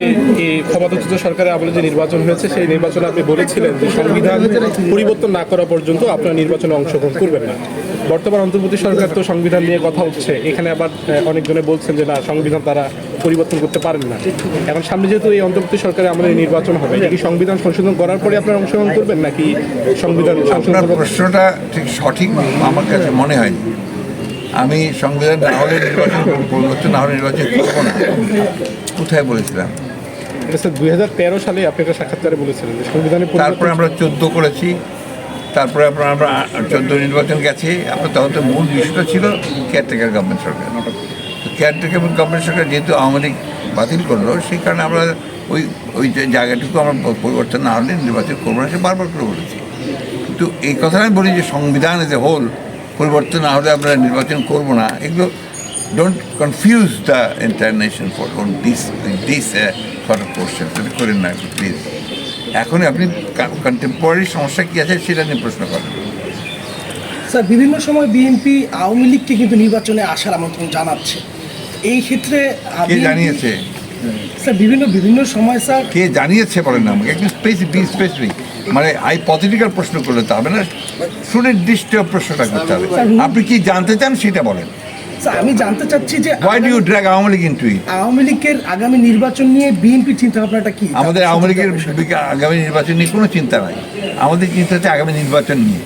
এই ক্ষমতাচ্যুত সরকারের আমলে যে নির্বাচন হয়েছে সেই নির্বাচনে আপনি বলেছিলেন যে সংবিধান পরিবর্তন না করা পর্যন্ত আপনারা নির্বাচনে অংশগ্রহণ করবেন না। বর্তমান অন্তর্বর্তী সরকার তো সংবিধান নিয়ে কথা হচ্ছে। এখানে আবার অনেকজনে বলছেন যে না সংবিধান তারা পরিবর্তন করতে পারেন না। এখন সামনে যেহেতু এই অন্তর্বর্তী সরকারের আমলে নির্বাচন হবে কি সংবিধান সংশোধন করার পরে আপনারা অংশগ্রহণ করবেন নাকি সংবিধান আপনার প্রশ্নটা ঠিক সঠিক আমার কাছে মনে হয়নি। আমি সংবিধান না হলে নির্বাচন করব, না হলে নির্বাচন করব না। কোথায় বলেছিলাম? এটা স্যার দুই হাজার তেরো সালে আপনি একটা সাক্ষাৎকারে বলেছিলেন সংবিধানে তারপরে আমরা চোদ্দ করেছি, তারপরে আপনার আমরা চোদ্দ নির্বাচন গেছি আপনার তখন তো মূল বিষয়টা ছিল কেয়ারটেকার গভর্নমেন্ট সরকার। কেয়ারটেকার গভর্নমেন্ট সরকার যেহেতু আওয়ামী লীগ বাতিল করল, সেই কারণে আমরা ওই ওই জায়গাটুকু আমরা পরিবর্তন না হলে নির্বাচন করব না, সে বারবার করে বলেছি। কিন্তু এই কথা আমি বলি যে সংবিধান এজ এ হোল পরিবর্তন না হলে আমরা নির্বাচন করব না, এগুলো don't confuse the international for this this sort of question করেন না একটু প্লিজ এখন আপনি কন্টেম্পোরারি সমস্যা কী আছে সেটা নিয়ে প্রশ্ন করেন। স্যার বিভিন্ন সময় বিএনপি আওয়ামী লীগকে কিন্তু নির্বাচনে আসার আমন্ত্রণ জানাচ্ছে। এই ক্ষেত্রে কে জানিয়েছে? স্যার বিভিন্ন বিভিন্ন সময় স্যার কে জানিয়েছে বলেন না আমাকে একটু স্পেসিফিক স্পেসিফিক মানে আই হাইপথেটিক্যাল প্রশ্ন করলে তো হবে না সুনির্দিষ্ট প্রশ্নটা করতে হবে। আপনি কি জানতে চান সেটা বলেন। আমি জানতে চাচ্ছি যে why do you drag Awami League into it Awami লীগের আগামী নির্বাচন নিয়ে বিএনপি চিন্তা ভাবনাটা কি? আমাদের আওয়ামী লীগের আগামী নির্বাচন নিয়ে কোনো চিন্তা নাই। আমাদের চিন্তা হচ্ছে আগামী নির্বাচন নিয়ে।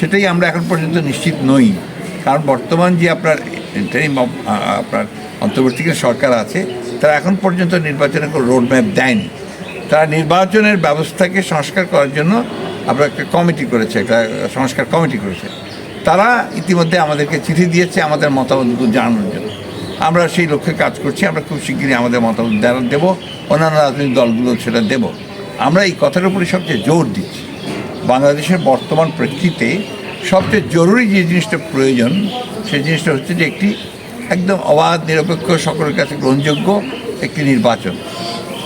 সেটাই আমরা এখন পর্যন্ত নিশ্চিত নই। কারণ বর্তমান যে আপনার of- আপনার অন্তর্বর্তীকালীন সরকার আছে তারা এখন পর্যন্ত নির্বাচনের কোনো রোড ম্যাপ দেয়নি। তারা নির্বাচনের ব্যবস্থাকে সংস্কার করার জন্য আমরা একটা কমিটি করেছে একটা সংস্কার কমিটি করেছে। তারা ইতিমধ্যে আমাদেরকে চিঠি দিয়েছে আমাদের মতামতগুলো জানানোর জন্য। আমরা সেই লক্ষ্যে কাজ করছি, আমরা খুব শিগগিরই আমাদের মতামত দেওয়া- দেবো, অন্যান্য রাজনৈতিক দলগুলো সেটা দেব। আমরা এই কথার উপরে সবচেয়ে জোর দিচ্ছি। বাংলাদেশের বর্তমান প্রেক্ষিতে সবচেয়ে জরুরি যে জিনিসটা প্রয়োজন, সেই জিনিসটা হচ্ছে যে একটি একদম অবাধ, নিরপেক্ষ, সকলের কাছে গ্রহণযোগ্য একটি নির্বাচন,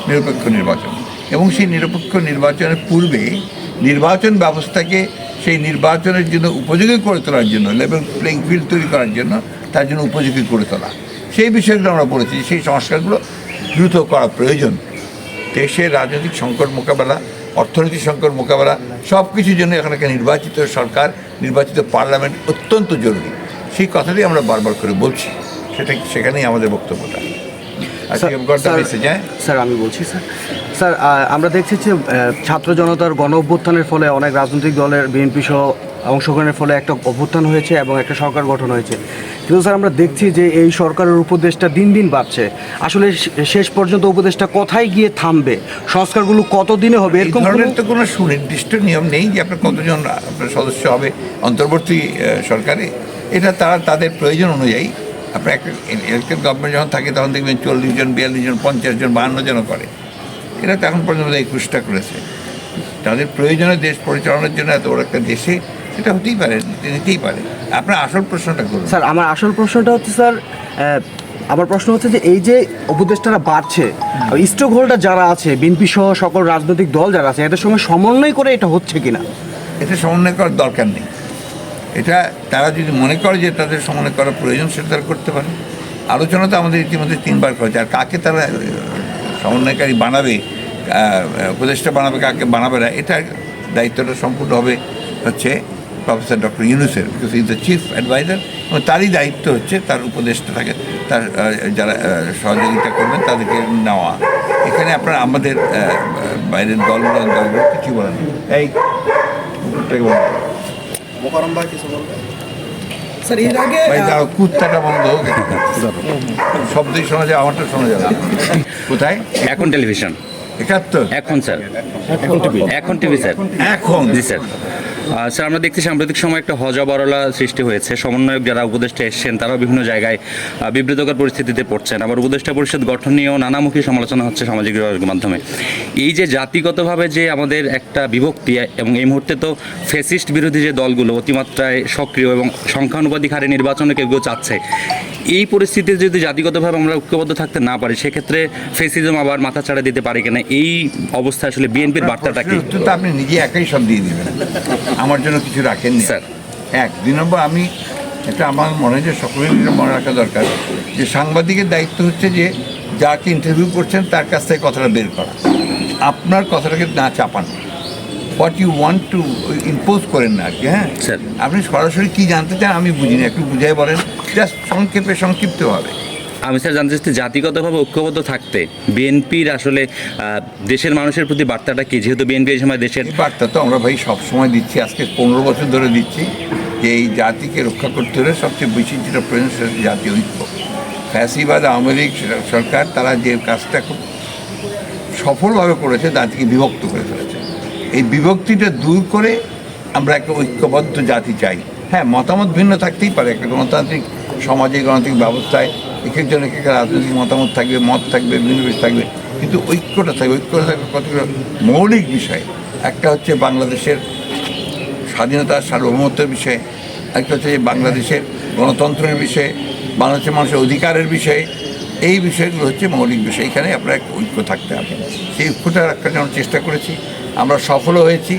নিরপেক্ষ নির্বাচন। এবং সেই নিরপেক্ষ নির্বাচনের পূর্বে নির্বাচন ব্যবস্থাকে সেই নির্বাচনের জন্য উপযোগী করে তোলার জন্য লেভেল প্লেইং ফিল্ড তৈরি করার জন্য তার জন্য উপযোগী করে তোলা। সেই বিষয়গুলো আমরা বলেছি সেই সংস্কারগুলো দ্রুত করা প্রয়োজন। দেশের রাজনৈতিক সংকট মোকাবেলা অর্থনৈতিক সংকট মোকাবেলা সব কিছুর জন্য এখানে একটা নির্বাচিত সরকার নির্বাচিত পার্লামেন্ট অত্যন্ত জরুরি। সেই কথাটাই আমরা বারবার করে বলছি। সেটা সেখানেই আমাদের বক্তব্যটা। স্যার আমি বলছি স্যার। স্যার আমরা দেখছি যে ছাত্র জনতার গণ অভ্যুত্থানের ফলে অনেক রাজনৈতিক দলের বিএনপি সহ অংশগ্রহণের ফলে একটা অভ্যুত্থান হয়েছে এবং একটা সরকার গঠন হয়েছে। কিন্তু স্যার আমরা দেখছি যে এই সরকারের উপদেশটা দিন দিন বাড়ছে। আসলে শেষ পর্যন্ত উপদেশটা কোথায় গিয়ে থামবে? সংস্কারগুলো কতদিনে হবে? এরকম ধরনের কোনো- তো কোনো সুনির্দিষ্ট নিয়ম নেই যে আপনার কতজন আপনার সদস্য হবে অন্তর্বর্তী সরকারে। এটা তারা তাদের প্রয়োজন অনুযায়ী আপনার একটা ইলেকটেড গভর্নমেন্ট যখন থাকে তখন দেখবেন চল্লিশ জন বিয়াল্লিশ জন পঞ্চাশ জন বাহান্ন জন করে। এরা তো এখন পর্যন্ত একুশটা করেছে। তাদের প্রয়োজনে দেশ পরিচালনার জন্য এত বড় একটা দেশে সেটা হতেই পারে নিতেই পারে। আপনার আসল প্রশ্নটা করুন। স্যার আমার আসল প্রশ্নটা হচ্ছে স্যার আমার প্রশ্ন হচ্ছে যে এই যে উপদেষ্টারা বাড়ছে স্টক হোল্ডার যারা আছে বিএনপি সহ সকল রাজনৈতিক দল যারা আছে এদের সঙ্গে সমন্বয় করে এটা হচ্ছে কিনা? এটা সমন্বয় করার দরকার নেই। এটা তারা যদি মনে করে যে তাদের সমন্বয় করার প্রয়োজন সেটা তারা করতে পারে। আলোচনা তো আমাদের ইতিমধ্যে তিনবার করেছে আর কাকে তারা সমন্বয়কারী বানাবে উপদেষ্টা বানাবে কাকে বানাবে না এটা দায়িত্বটা সম্পূর্ণ হবে হচ্ছে প্রফেসর ডক্টর ইউনুসের because is the chief adviser এবং তারই দায়িত্ব হচ্ছে তার উপদেষ্টা থাকে তার যারা সহযোগিতা করবেন তাদেরকে নেওয়া। এখানে আপনার আমাদের বাইরের দলগুলো দলগুলো কিছু বলেন। এই কুকুরটাকে বলেন স্যার এর আগে ভাই দাও কুত্তাটা বন্ধ হোক। শব্দই শোনা যায় আমারটা শোনা যাবে কোথায়? এখন টেলিভিশন। একাত্তর? এখন স্যার। এখন টিভি স্যার। এখন? জি স্যার। স্যার আমরা দেখছি সাম্প্রতিক সময় একটা হজবরলা সৃষ্টি হয়েছে। সমন্বয়ক যারা উপদেষ্টা এসছেন তারাও বিভিন্ন জায়গায় বিব্রতকর পরিস্থিতিতে পড়ছেন। আবার উপদেষ্টা পরিষদ গঠন নিয়েও নানামুখী সমালোচনা হচ্ছে সামাজিক মাধ্যমে। এই যে জাতিগতভাবে যে আমাদের একটা বিভক্তি এবং এই মুহূর্তে তো ফেসিস্ট বিরোধী যে দলগুলো অতিমাত্রায় সক্রিয় এবং সংখ্যানুপাতিক হারে নির্বাচনে কেউ কেউ চাচ্ছে এই পরিস্থিতিতে যদি জাতিগতভাবে আমরা ঐক্যবদ্ধ থাকতে না পারি সেক্ষেত্রে ফেসিজম আবার মাথা ছাড়া দিতে পারে কিনা? এই অবস্থা আসলে বিএনপির বার্তাটা কি? আপনি নিজে একাই সব দিয়ে দিবেন। আমার জন্য কিছু রাখেননি। স্যার। এক দুই নম্বর আমি এটা আমার মনে হয় যে সকলের মনে রাখা দরকার যে সাংবাদিকের দায়িত্ব হচ্ছে যে যাকে ইন্টারভিউ করছেন তার কাছ থেকে কথাটা বের করা। আপনার কথাটাকে না চাপান। What you want to impose করেন না আর কি হ্যাঁ? স্যার। আপনি সরাসরি কি জানতে চান আমি বুঝিনি একটু বুঝাই বলেন। জাস্ট সংক্ষেপে সংক্ষিপ্তভাবে। আমি স্যার জানতে চাচ্ছি, জাতিগতভাবে ঐক্যবদ্ধ থাকতে বিএনপির আসলে দেশের মানুষের প্রতি বার্তাটা কি? যেহেতু বিএনপি এই সময় দেশের বার্তা তো আমরা ভাই সবসময় দিচ্ছি, আজকে পনেরো বছর ধরে দিচ্ছি যে এই জাতিকে রক্ষা করতে হলে সবচেয়ে বেশি যেটা প্রয়োজন সেটা জাতীয় ঐক্য। ফ্যাসিবাদ, আওয়ামী লীগ সরকার, তারা যে কাজটা খুব সফলভাবে করেছে জাতিকে বিভক্ত করে ফেলেছে। এই বিভক্তিটা দূর করে আমরা একটা ঐক্যবদ্ধ জাতি চাই। হ্যাঁ মতামত ভিন্ন থাকতেই পারে, একটা গণতান্ত্রিক সমাজে গণতান্ত্রিক ব্যবস্থায় এক একজন এক একটা রাজনৈতিক মতামত থাকবে, মত থাকবে ভিন্ন বেশ থাকবে, কিন্তু ঐক্যটা থাকবে। ঐক্যটা থাকবে কতগুলো মৌলিক বিষয়। একটা হচ্ছে বাংলাদেশের স্বাধীনতা, সার্বভৌমত্বের বিষয়ে। একটা হচ্ছে বাংলাদেশের গণতন্ত্রের বিষয়ে, বাংলাদেশের মানুষের অধিকারের বিষয়ে। এই বিষয়গুলো হচ্ছে মৌলিক বিষয়। এখানে আপনার একটা ঐক্য থাকতে হবে। সেই ঐক্যটা রাখার জন্য চেষ্টা করেছি। আমরা সফলও হয়েছি।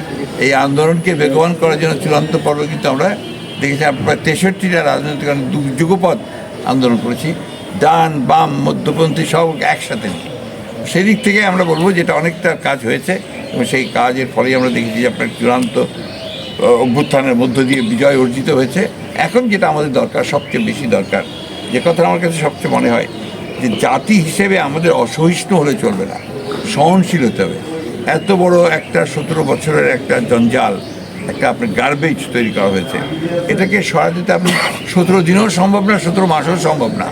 এই আন্দোলনকে বেগবান করার জন্য চূড়ান্ত পর্বে কিন্তু আমরা দেখেছি। প্রায় তেষট্টিটা রাজনৈতিক যুগপথ আন্দোলন করেছি। ডান, বাম, মধ্যপন্থী সব একসাথে নিয়ে সেদিক থেকে আমরা বলব যেটা অনেকটা কাজ হয়েছে এবং সেই কাজের ফলেই আমরা দেখেছি যে আপনার চূড়ান্ত অভ্যুত্থানের মধ্য দিয়ে বিজয় অর্জিত হয়েছে। এখন যেটা আমাদের দরকার, সবচেয়ে বেশি দরকার, যে কথা আমার কাছে সবচেয়ে মনে হয়, যে জাতি হিসেবে আমাদের অসহিষ্ণু হলে চলবে না, সহনশীল হতে হবে। এত বড় একটা সতেরো বছরের একটা জঞ্জাল একটা আপনার গার্বেজ তৈরি করা হয়েছে। এটাকে সরাতে আপনি সতেরো দিনেও সম্ভব না, সতেরো মাসেও সম্ভব না।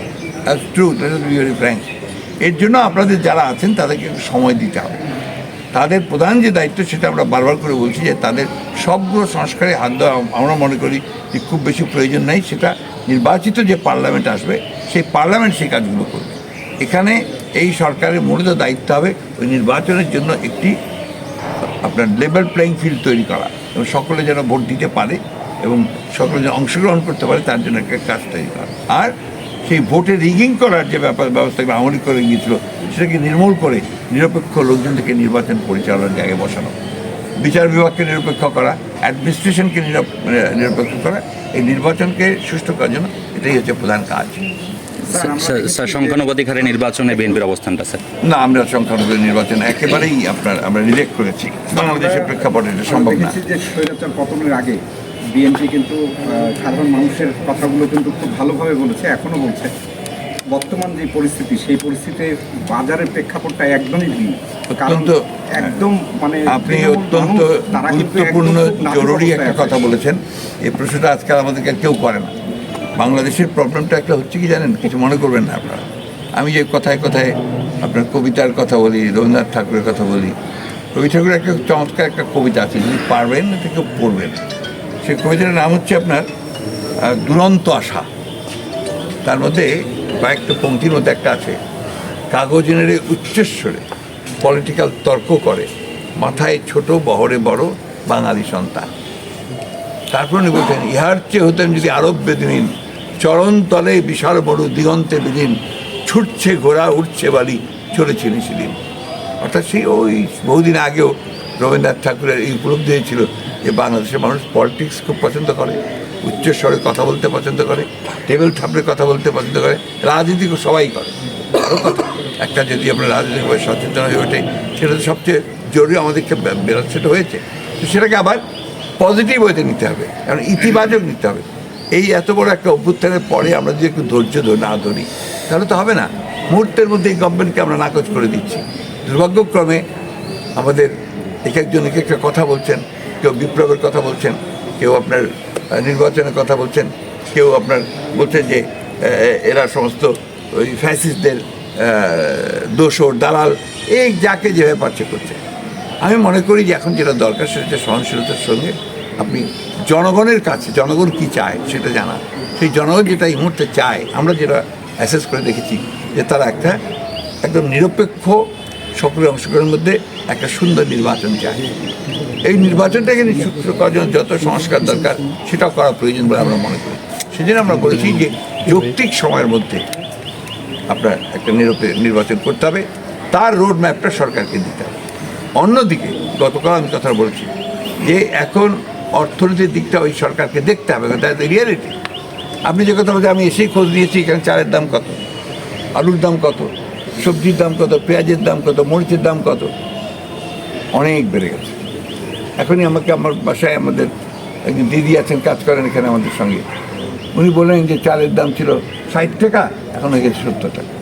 ট্রু ভেরি ফ্র্যাঙ্ক এর জন্য আপনাদের যারা আছেন, তাদেরকে সময় দিতে হবে। তাদের প্রধান যে দায়িত্ব, সেটা আমরা বারবার করে বলছি যে তাদের সবগুলো সংস্কারে হাত দেওয়া আমরা মনে করি যে খুব বেশি প্রয়োজন নেই। সেটা নির্বাচিত যে পার্লামেন্ট আসবে, সেই পার্লামেন্ট সেই কাজগুলো করবে। এখানে এই সরকারের মূলত দায়িত্ব হবে ওই নির্বাচনের জন্য একটি আপনার লেভেল প্লেইং ফিল্ড তৈরি করা এবং সকলে যেন ভোট দিতে পারে এবং সকলে যেন অংশগ্রহণ করতে পারে, তার জন্য একটা কাজ তৈরি করা। আর সেই ভোটে রিগিং করার যে ব্যাপার, ব্যবস্থা আমলি করে গিয়েছিল, সেটাকে নির্মূল করে নিরপেক্ষ লোকজন থেকে নির্বাচন পরিচালনার জায়গায় বসানো। বিচার বিভাগকে নিরপেক্ষ করা অ্যাডমিনিস্ট্রেশনকে মানে নিরপেক্ষ করা, এই নির্বাচনকে সুষ্ঠু করার জন্য এটাই হচ্ছে প্রধান কাজ। স্যার স্যার সংখ্যানুপাতিক হারে নির্বাচনে বিএনপির অবস্থানটা স্যার। না আমরা নির্বাচন একেবারেই আপনার আমরা রিজেক্ট করেছি। বাংলাদেশের প্রেক্ষাপটে এটা সম্ভব না। যে স্বৈরাচার পতনের আগে বিএনপি কিন্তু সাধারণ মানুষের কথাগুলো কিন্তু খুব ভালোভাবে বলেছে এখনও বলছে। বর্তমান যে পরিস্থিতি সেই পরিস্থিতিতে বাজারের প্রেক্ষাপটটা একদমই ভিন্ন। কারণ অত্যন্ত- একদম মানে আপনি অত্যন্ত গুরুত্বপূর্ণ জরুরি একটা কথা বলেছেন। এই প্রশ্নটা আজকাল আমাদেরকে কেউ করে না। বাংলাদেশের প্রবলেমটা একটা হচ্ছে কি জানেন? কিছু মনে করবেন না আপনারা। আমি যে কথায় কথায় আপনার কবিতার কথা বলি, রবীন্দ্রনাথ ঠাকুরের কথা বলি, রবি ঠাকুরের একটা চমৎকার একটা কবিতা আছে যদি পারবেন না কেউ পড়বেন। সেই কবিতার নাম হচ্ছে আপনার দুরন্ত আশা। তার মধ্যে কয়েকটা পঙ্ক্তির মধ্যে একটা আছে, কাগজে নেড়ে উচ্চস্বরে পলিটিক্যাল তর্ক করে, মাথায় ছোট বহরে বড় বাঙালি সন্তান। তারপর উনি বলছেন ইহার চেয়ে হতেন যদি আরব বেদিন চরণ তলে বিশাল বড় দিগন্তে বিদিন ছুটছে, ঘোড়া উঠছে বালি চলেছে নিশিদিন অর্থাৎ সেই ওই বহুদিন আগেও রবীন্দ্রনাথ ঠাকুরের এই উপলব্ধি হয়েছিল যে বাংলাদেশের মানুষ পলিটিক্স খুব পছন্দ করে, উচ্চস্বরে কথা বলতে পছন্দ করে টেবিল থাপড়ে কথা বলতে পছন্দ করে রাজনীতি সবাই করে। একটা যদি আমরা রাজনৈতিকভাবে সচেতন হয়ে ওঠে, সেটা তো সবচেয়ে জরুরি আমাদেরকে সেটা হয়েছে। তো সেটাকে আবার পজিটিভ ওয়েতে নিতে হবে, কারণ ইতিবাচক নিতে হবে। এই এত বড় একটা অভ্যুত্থানের পরে আমরা যদি একটু ধৈর্য ধরে না ধরি, তাহলে তো হবে না। মুহূর্তের মধ্যে এই গভর্নমেন্টকে আমরা নাকচ করে দিচ্ছি। দুর্ভাগ্যক্রমে আমাদের এক একজন এক একটা কথা বলছেন, কেউ বিপ্লবের কথা বলছেন, কেউ আপনার নির্বাচনের কথা বলছেন, কেউ আপনার বলছেন যে এরা সমস্ত ওই ফ্যাসিস্টদের দোষর, দালাল, এই যাকে যেভাবে পাচ্ছে করছে। আমি মনে করি যে এখন যেটা দরকার সেটা সহনশীলতার সঙ্গে আপনি জনগণের কাছে, জনগণ কি চায় সেটা জানা। সেই জনগণ যেটা এই মুহূর্তে চায়, আমরা যেটা অ্যাসেস করে দেখেছি যে তারা একটা একদম নিরপেক্ষ সকলের অংশগ্রহণের মধ্যে একটা সুন্দর নির্বাচন চায়। এই নির্বাচনটাকে নিশ্চিত করার জন্য যত সংস্কার দরকার, সেটাও করা প্রয়োজন বলে আমরা মনে করি। সেজন্য আমরা বলেছি যে যৌক্তিক সময়ের মধ্যে আপনার একটা নিরপে, নির্বাচন করতে হবে। তার রোড ম্যাপটা সরকারকে দিতে হবে। অন্যদিকে গতকাল আমি কথা বলেছি যে এখন অর্থনীতির দিকটা ওই সরকারকে দেখতে হবে দ্যাট রিয়ালিটি আপনি যে কথা বলছেন, আমি এসেই খোঁজ নিয়েছি, এখানে চালের দাম কত, আলুর দাম কত, সবজির দাম কত, পেঁয়াজের দাম কত, মরিচের দাম কত, অনেক বেড়ে গেছে। এখনই আমাকে আমার বাসায় আমাদের একজন দিদি আছেন, কাজ করেন এখানে আমাদের সঙ্গে। উনি বললেন যে চালের দাম ছিল ষাট টাকা, এখন হয়ে গেছে সত্তর টাকা।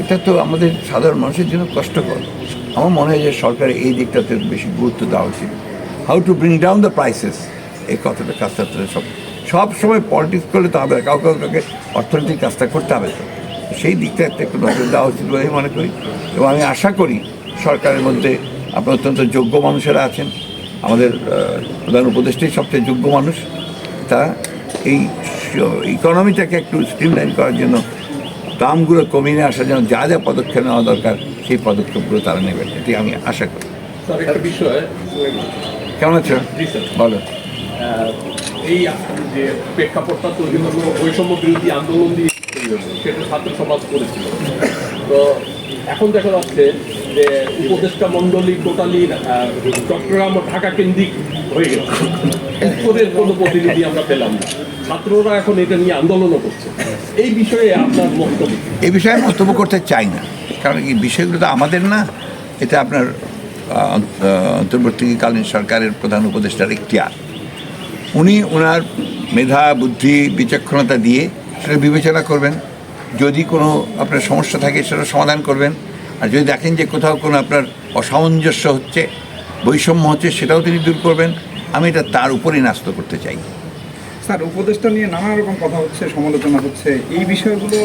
এটা তো আমাদের সাধারণ মানুষের জন্য কষ্টকর। আমার মনে হয় যে সরকারের এই দিকটাতে বেশি গুরুত্ব দেওয়া উচিত। How to bring down the prices এই কথাটা কাজটা তো সব সব সময় পলিটিক্স করলে তো হবে না কাউকে কাউকে অর্থনৈতিক কাজটা করতে হবে তো। সেই দিকটা একটা নজর দেওয়া উচিত বলে আমি মনে করি। এবং আমি আশা করি সরকারের মধ্যে আপনার অত্যন্ত যোগ্য মানুষেরা আছেন। আমাদের প্রধান উপদেষ্টাই সবচেয়ে যোগ্য মানুষ। তা এই ইকোনমিটাকে একটু স্ট্রিমলাইন করার জন্য দামগুলো কমিয়ে নিয়ে আসার জন্য যা যা পদক্ষেপ নেওয়া দরকার, সেই পদক্ষেপগুলো তারা নেবেন। এটি আমি আশা করি। বিষয় কেমন আছো? আহ, এই যে প্রেক্ষাপটটা তৈরি হলো বৈষম্য বিরোধী আন্দোলন দিয়ে সেটা ছাত্র সমাজ করেছিল। তো এখন দেখা যাচ্ছে যে উপদেষ্টা মণ্ডলী টোটালি চট্টগ্রাম ও ঢাকা কেন্দ্রিক হয়ে গেছে। উত্তরের কোনো প্রতিনিধি আমরা পেলাম না। ছাত্ররা এখন এটা নিয়ে আন্দোলনও করছে। এই বিষয়ে আপনার বক্তব্য কি? এই বিষয়ে আমি মন্তব্য করতে চাই না। কারণ এই বিষয়গুলো তো আমাদের না এটা আপনার অন্তর্বর্তীকালীন সরকারের প্রধান উপদেষ্টার ইখতিয়ার উনি ওনার মেধা, বুদ্ধি, বিচক্ষণতা দিয়ে সেটা বিবেচনা করবেন। যদি কোনো আপনার সমস্যা থাকে সেটা সমাধান করবেন। আর যদি দেখেন যে কোথাও কোনো আপনার অসামঞ্জস্য হচ্ছে, বৈষম্য হচ্ছে, সেটাও তিনি দূর করবেন। আমি এটা তার উপরেই ন্যস্ত করতে চাই। স্যার, উপদেষ্টা নিয়ে নানা রকম কথা হচ্ছে, সমালোচনা হচ্ছে। এই বিষয়গুলো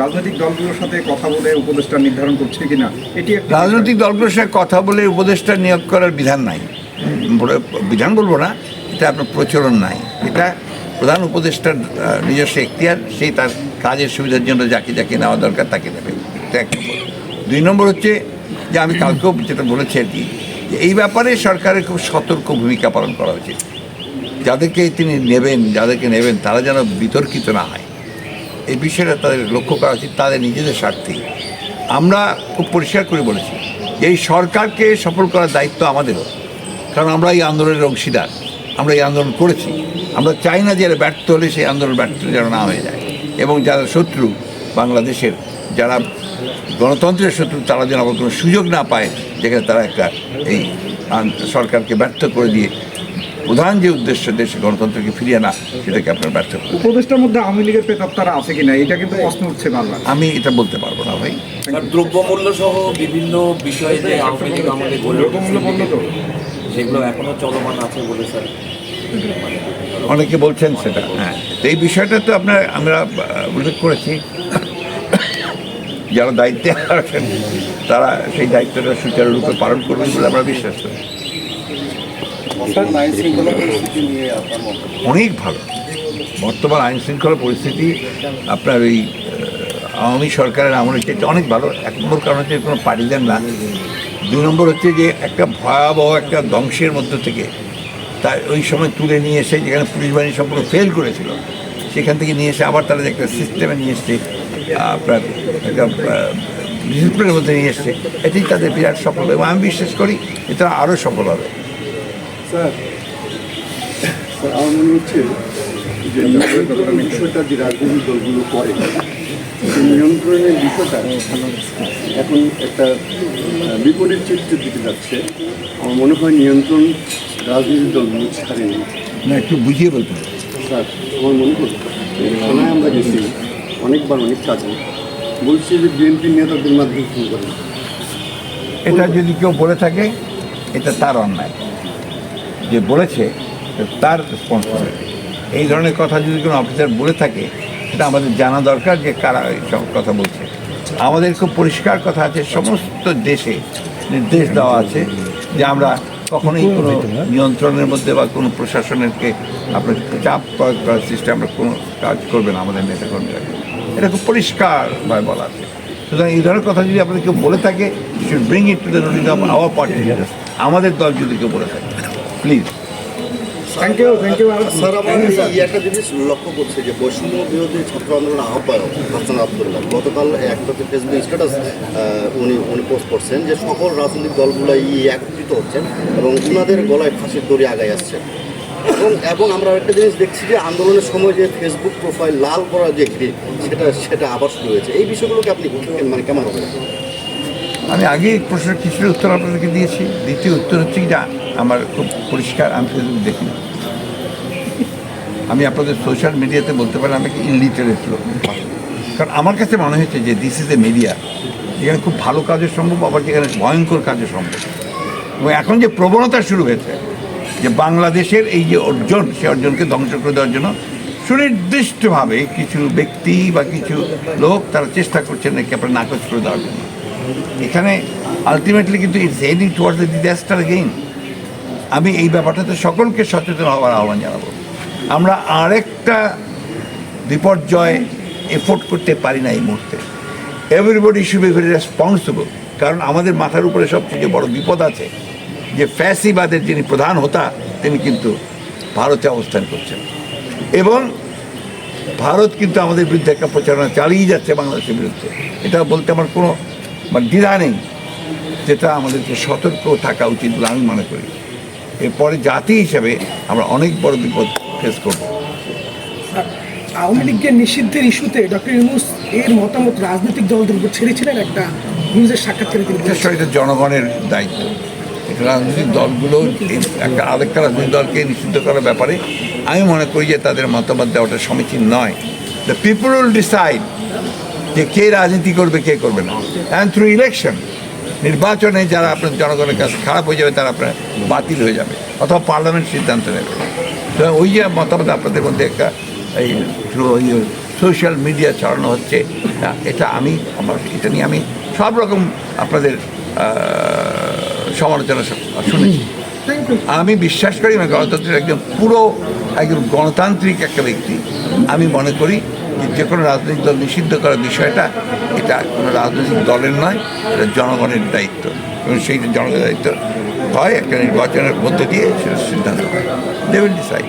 রাজনৈতিক দলগুলোর সাথে কথা বলে উপদেষ্টা নির্ধারণ করছে কিনা, এটি রাজনৈতিক দলগুলোর সাথে কথা বলে উপদেষ্টা নিয়োগ করার বিধান নাই। বিধান বলব না, এটা আপনার প্রচলন নাই। এটা প্রধান উপদেষ্টার নিজস্ব এখতিয়ার সেই তার কাজের সুবিধার জন্য যাকে যাকে নেওয়া দরকার তাকে নেবে এক নম্বর দুই নম্বর হচ্ছে যে আমি কালকেও যেটা বলেছি আর কি এই ব্যাপারে সরকারের খুব সতর্ক ভূমিকা পালন করা উচিত। যাদেরকে তিনি নেবেন, যাদেরকে নেবেন, তারা যেন বিতর্কিত না হয়। এই বিষয়টা তাদের লক্ষ্য করা উচিত, তাদের নিজেদের স্বার্থেই আমরা খুব পরিষ্কার করে বলেছি, এই সরকারকে সফল করার দায়িত্ব আমাদেরও। কারণ আমরা এই আন্দোলনের অংশীদার, আমরা এই আন্দোলন করেছি। আমরা চাই না যে এরা ব্যর্থ হলে সেই আন্দোলন ব্যর্থ যেন না হয়ে যায়। এবং যারা শত্রু বাংলাদেশের, যারা গণতন্ত্রের শত্রু, তারা যেন আবার কোনো সুযোগ না পায়, যেখানে তারা একটা এই সরকারকে ব্যর্থ করে দিয়ে প্রধান যে উদ্দেশ্য দেশে গণতন্ত্রকে ফিরিয়ে আনা সেটাকে আপনার ব্যর্থ উপদেষ্টার মধ্যে আওয়ামী লীগের প্রেতাত্মারা আছে কিনা এটা কিন্তু প্রশ্ন উঠছে বারবার। আমি এটা বলতে পারব না ভাই। আর দ্রব্যমূল্য সহ বিভিন্ন বিষয়ে যে আওয়ামী লীগ আমাদের দ্রব্যমূল্য বন্ধ তো। সেগুলো এখনও চলমান আছে বলে স্যার। অনেকে বলছেন সেটা হ্যাঁ। তো এই বিষয়টা তো আপনার আমরা উল্লেখ করেছি। যারা দায়িত্বে আছেন তারা সেই দায়িত্বটা সুচারুরূপে পালন করবেন বলে আমরা বিশ্বাস করি। অনেক ভালো। বর্তমান আইন শৃঙ্খলা পরিস্থিতি আপনার ওই আওয়ামী সরকারের আমলের চেয়ে অনেক ভালো। এক নম্বর কারণ হচ্ছে কোনো পার্টিজান না। দুই নম্বর হচ্ছে যে একটা ভয়াবহ একটা ধ্বংসের মধ্য থেকে তা ওই সময় তুলে নিয়ে এসে যেখানে পুলিশ বাহিনী সম্পূর্ণ ফেল করেছিল সেখান থেকে নিয়ে এসে আবার তারা যে একটা সিস্টেমে নিয়ে এসছে আপনার একটা ডিসিপ্লিনের মধ্যে নিয়ে এসছে এটাই তাদের বিরাট সফল এবং আমি বিশ্বাস করি এটা আরও সফল হবে। স্যার স্যার আমার মনে হচ্ছে যে নিয়ন্ত্রণের বিষয়টা যে রাজনৈতিক দলগুলো করে সেই নিয়ন্ত্রণের বিষয়টা এখন একটা বিপরীত চিত্রের দিকে যাচ্ছে। আমার মনে হয় নিয়ন্ত্রণ রাজনৈতিক দলগুলো ছাড়েনি না। একটু বুঝিয়ে বলতে স্যার আমার মনে এই থানায় আমরা গেছি অনেকবার অনেক কাজে বলছি যে বিএনপি নেতাদের মাধ্যমে ফোন করেন। এটা যদি কেউ বলে থাকে এটা তার অন্যায়। যে বলেছে, তার রেসপন্সিবিলিটি এই ধরনের কথা যদি কোনো অফিসার বলে থাকে এটা আমাদের জানা দরকার যে কারা সব কথা বলছে। আমাদের খুব পরিষ্কার কথা আছে, সমস্ত দেশে নির্দেশ দেওয়া আছে যে আমরা কখনোই কোনো নিয়ন্ত্রণের মধ্যে বা কোনো প্রশাসনেরকে আপনার চাপ প্রয়োগ করার সিস্টেম আমরা কোনো কাজ করবে না আমাদের নেতাকর্মীরা। এটা খুব পরিষ্কারভাবে বলা আছে। সুতরাং এই ধরনের কথা যদি আপনাদের কেউ বলে থাকে should bring it to the notice of our party আমাদের দল যদি কেউ বলে থাকে। Please thank you thank you sir আমরা এই একটা জিনিস লক্ষ্য করছি যে বৈষম্য বিরোধী ছাত্র আন্দোলন আহ্বায়ক হাসান আবদুল্লাহ গতকাল একটা ফেসবুক স্ট্যাটাস উনি উনি পোস্ট করছেন যে সকল রাজনৈতিক দলগুলাই একত্রিত হচ্ছেন এবং উনাদের গলায় ফাঁসির দড়ি আগায় আসছে। এবং এবং আমরা একটা জিনিস দেখছি যে আন্দোলনের সময় যে ফেসবুক প্রোফাইল লাল করা যে সেটা সেটা আবার শুরু হয়েছে। এই বিষয়গুলোকে আপনি মানে কেমন হবে আমি আগে প্রশ্নের কিছুটা উত্তর আপনাদেরকে দিয়েছি। দ্বিতীয় উত্তর হচ্ছে যা আমার খুব পরিষ্কার, আমি ফেসবুক দেখি না। আমি আপনাদের সোশ্যাল মিডিয়াতে বলতে পারেন আমি ইনলিটারেট লোক? কারণ আমার কাছে মনে হয়েছে যে দিস ইজ এ মিডিয়া যেখানে খুব ভালো কাজও সম্ভব, আবার যেখানে ভয়ঙ্কর কাজও সম্ভব। এবং এখন যে প্রবণতা শুরু হয়েছে, যে বাংলাদেশের এই যে অর্জন, সে অর্জনকে ধ্বংস করে দেওয়ার জন্য সুনির্দিষ্টভাবে কিছু ব্যক্তি বা কিছু লোক তারা চেষ্টা করছেন নাকি আপনার নাকচ করে দেওয়ার জন্য। এখানে আলটিমেটলি কিন্তু it's heading towards the disaster again আমি এই ব্যাপারটাতে সকলকে সচেতন হওয়ার আহ্বান জানাব। আমরা আরেকটা বিপর্যয় এফোর্ড করতে পারি না এই মুহূর্তে। Everybody should be very responsible কারণ আমাদের মাথার উপরে সবচেয়ে বড় বিপদ আছে যে ফ্যাসিবাদের যিনি প্রধান হোতা, তিনি কিন্তু ভারতে অবস্থান করছেন। এবং ভারত কিন্তু আমাদের বিরুদ্ধে একটা প্রচারণা চালিয়ে যাচ্ছে বাংলাদেশের বিরুদ্ধে। এটা বলতে আমার কোনো মানে দ্বিধা নেই যেটা আমাদেরকে সতর্ক থাকা উচিত বলে আমি মনে করি। এরপরে জাতি হিসাবে আমরা অনেক বড় বিপদ ফেস করব। আওয়ামী লীগের নিষিদ্ধের ইস্যুতে ডক্টর ইউনুস এর মতামত রাজনৈতিক দলদের উপর ছেড়েছিলেন একটা নিউজের সাক্ষাৎকারে তিনি এটা জনগণের দায়িত্ব। এটা রাজনৈতিক দলগুলো একটা আরেকটা রাজনৈতিক দলকে নিষিদ্ধ করার ব্যাপারে আমি মনে করি যে তাদের মতামত দেওয়াটা সমীচীন নয়। দ্য পিপল উইল ডিসাইড যে কে রাজনীতি করবে, কে করবে না। অ্যান্ড থ্রু ইলেকশন নির্বাচনে যারা আপনার জনগণের কাছে খারাপ হয়ে যাবে, তারা আপনার বাতিল হয়ে যাবে অথবা পার্লামেন্ট সিদ্ধান্ত নেবে। তো ওই যে মতামত আপনাদের মধ্যে একটা এই সোশ্যাল মিডিয়া ছড়ানো হচ্ছে এটা আমি, আমার, এটা নিয়ে আমি সব রকম আপনাদের সমালোচনা শুনেছি। আমি বিশ্বাস করি আমি গণতন্ত্রের একজন পুরো, একজন গণতান্ত্রিক একটা ব্যক্তি। আমি মনে করি যে কোনো রাজনৈতিক দল নিষিদ্ধ করার বিষয়টা, এটা কোনো রাজনৈতিক দলের নয়, এটা জনগণের দায়িত্ব। এবং সেই জনগণের দায়িত্ব হয় একটা নির্বাচনের মধ্যে দিয়ে সেটা সিদ্ধান্ত হয়। দে ডিসাইড